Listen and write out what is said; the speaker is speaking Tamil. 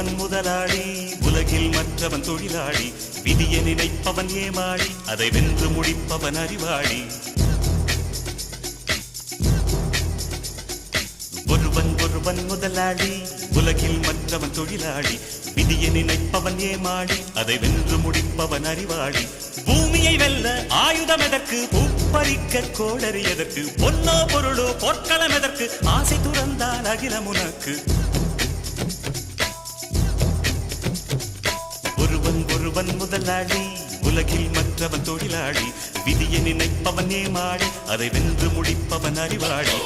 ஒருவன் முதலாளி உலகில் மற்றவன் தொழிலாளி விதியை நினைப்பவன் ஏமாளி அதை வென்று முடிப்பவன் அறிவாளி. ஒருவன் ஒருவன் முதலாளி உலகில் மற்றவன் தொழிலாளி விதியை நினைப்பவன் ஏமாளி அதை வென்று முடிப்பவன் அறிவாளி. பூமியை வெல்ல ஆயுதம் எதற்கு? பூப்பறிக்க கோடரி எதற்கு? பொன்னோ பொருளோ பொற்களம் எதற்கு? ஆசை துறந்தால் அகிலம் உனக்கு. ஒருவன் முதலாளி. உலகில் மற்றவன் தொழிலாளி. விதியை நினைப்பவன் ஏமாடி அதை வென்று முடிப்பவன் அறிவாளி.